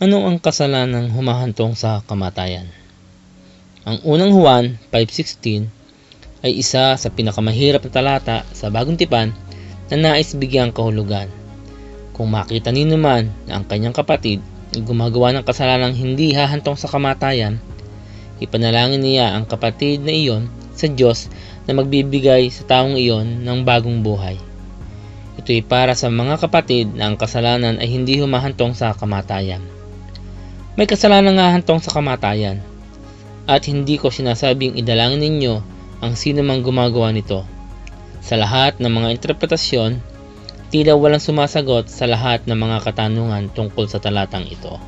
Ano ang kasalanang humahantong sa kamatayan? Ang unang Juan 5.16 ay isa sa pinakamahirap na talata sa bagong tipan na nais bigyang kahulugan. Kung makita ni naman na ang kanyang kapatid ay gumagawa ng kasalanang hindi hahantong sa kamatayan, ipanalangin niya ang kapatid na iyon sa Diyos na magbibigay sa taong iyon ng bagong buhay. Ito ay para sa mga kapatid na ang kasalanan ay hindi humahantong sa kamatayan. May kasalanan nga hantong sa kamatayan. At hindi ko sinasabing idalangin ninyo ang sino mang gumagawa nito. Sa lahat ng mga interpretasyon, tila walang sumasagot sa lahat ng mga katanungan tungkol sa talatang ito.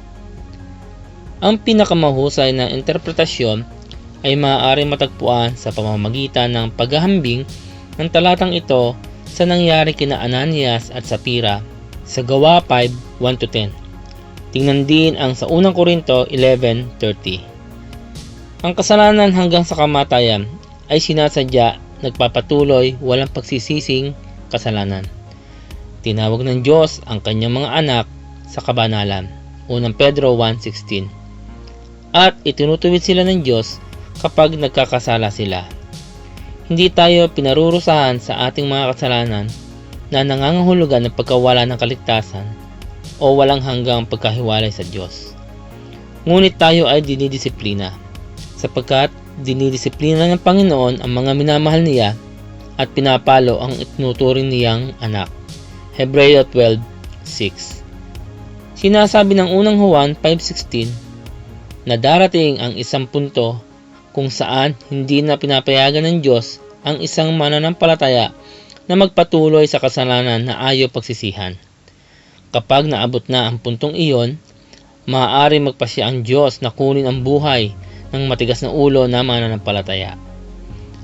Ang pinakamahusay na interpretasyon ay maaaring matagpuan sa pamamagitan ng paghahambing ng talatang ito sa nangyari kina Ananias at Sapira sa Gawa 5, 1-10. Tingnan din ang sa unang Korinto 11.30. Ang kasalanan hanggang sa kamatayan ay sinasadya, nagpapatuloy, walang pagsisising kasalanan. Tinawag ng Diyos ang kanyang mga anak sa kabanalan. Unang Pedro 1.16 At itinutuwid sila ng Diyos kapag nagkakasala sila. Hindi tayo pinarurusahan sa ating mga kasalanan na nangangahulugan ng pagkawala ng kaligtasan o walang hanggang pagkahiwalay sa Diyos. Ngunit tayo ay dinidisiplina sapagkat dinidisiplina ng Panginoon ang mga minamahal niya at pinapalo ang itinuturing niyang anak. Hebreo 12.6 Sinasabi ng unang Juan 5.16 na darating ang isang punto kung saan hindi na pinapayagan ng Diyos ang isang mananampalataya na magpatuloy sa kasalanan na ayaw pagsisihan. Kapag naabot na ang puntong iyon, maaari magpasya ang Diyos na kunin ang buhay ng matigas na ulo na mananampalataya.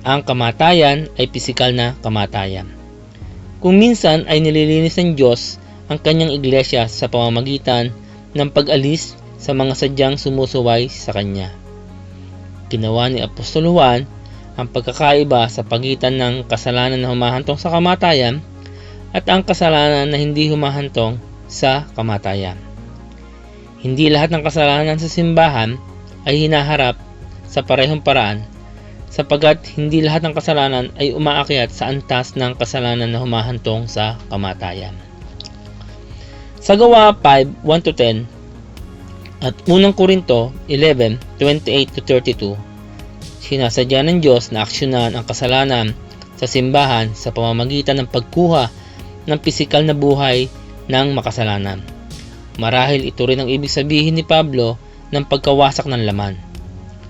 Ang kamatayan ay pisikal na kamatayan. Kung minsan ay nililinis ng Diyos ang kanyang iglesia sa pamamagitan ng pag-alis sa mga sadyang sumusuway sa Kanya. Ginawa ni Apostol Juan ang pagkakaiba sa pagitan ng kasalanan na humahantong sa kamatayan at ang kasalanan na hindi humahantong sa kamatayan. Hindi lahat ng kasalanan sa simbahan ay hinaharap sa parehong paraan sapagat hindi lahat ng kasalanan ay umaakyat sa antas ng kasalanan na humahantong sa kamatayan. Sa gawa 5, 1-10 at unang Korinto 11, 28-32 sinasadya ng Diyos na aksyonan ang kasalanan sa simbahan sa pamamagitan ng pagkuha ng pisikal na buhay ng makasalanan. Marahil ito rin ang ibig sabihin ni Pablo ng pagkawasak ng laman.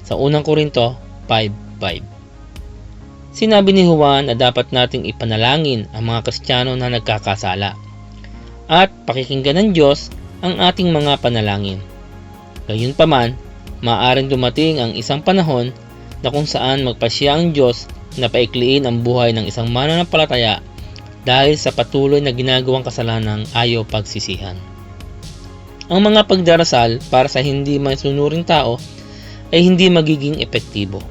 Sa unang Korinto 5.5 Sinabi ni Juan na dapat nating ipanalangin ang mga Kristiyano na nagkakasala at pakikinggan ng Diyos ang ating mga panalangin. Gayunpaman, maaaring dumating ang isang panahon na kung saan magpasya ang Diyos na paikliin ang buhay ng isang mananampalataya dahil sa patuloy na ginagawang kasalanang ayaw pagsisihan. Ang mga pagdarasal para sa hindi masunuring tao ay hindi magiging epektibo.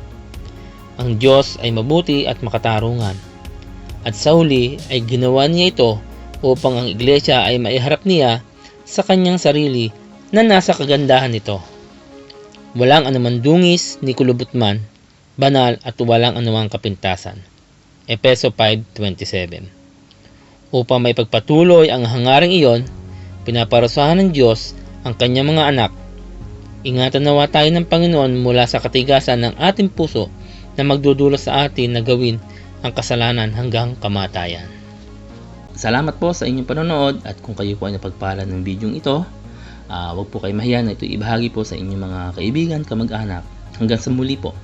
Ang Diyos ay mabuti at makatarungan. At sa huli ay ginawa niya ito upang ang iglesia ay maiharap niya sa kanyang sarili na nasa kagandahan nito. Walang anumang dungis ni kulubot man, banal at walang anumang kapintasan. Epeso 5.27 Upang may pagpatuloy ang hangaring iyon, pinaparusahan ng Diyos ang kanyang mga anak. Ingatan nawa tayo ng Panginoon mula sa katigasan ng ating puso na magdudulos sa atin na gawin ang kasalanan hanggang kamatayan. Salamat po sa inyong panonood at kung kayo po ay napagpala ng video ito, uh, huwag po kayo mahiya na ito ibahagi po sa inyong mga kaibigan, kamag-anak. Hanggang sa muli po.